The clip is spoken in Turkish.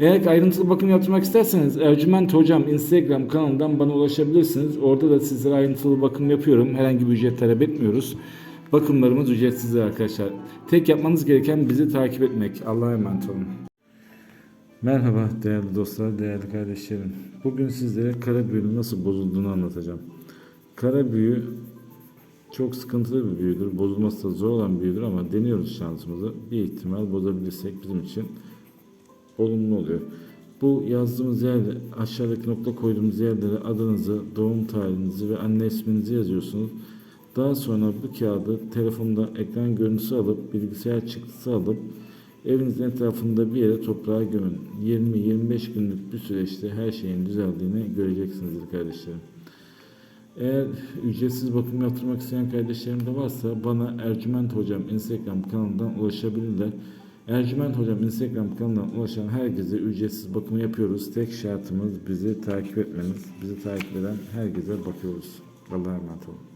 Eğer ayrıntılı bakım yaptırmak isterseniz Ercüment Hocam Instagram kanalından bana ulaşabilirsiniz. Orada da sizlere ayrıntılı bakım yapıyorum. Herhangi bir ücret talep etmiyoruz. Bakımlarımız ücretsizdir arkadaşlar. Tek yapmanız gereken bizi takip etmek. Allah'a emanet olun. Merhaba değerli dostlar, değerli kardeşlerim. Bugün sizlere kara büyünün nasıl bozulduğunu anlatacağım. Kara büyü çok sıkıntılı bir büyüdür. Bozulması da zor olan bir büyüdür ama deniyoruz şansımızı. Bir ihtimal bozabilirsek bizim için olumlu oluyor. Bu yazdığımız yerde aşağıdaki nokta koyduğumuz yerlere adınızı, doğum tarihinizi ve anne isminizi yazıyorsunuz. Daha sonra bu kağıdı telefonda ekran görüntüsü alıp bilgisayar çıktısı alıp evinizin etrafında bir yere toprağa gömün. 20-25 günlük bir süreçte her şeyin düzeldiğini göreceksinizdir kardeşlerim. Eğer ücretsiz bakım yaptırmak isteyen kardeşlerim de varsa bana Ercüment Hocam Instagram kanalından ulaşabilirler. Ercüment Hocam Instagram kanalından ulaşan herkese ücretsiz bakımı yapıyoruz. Tek şartımız bizi takip etmeniz. Bizi takip eden herkese bakıyoruz. Allah'a emanet olun.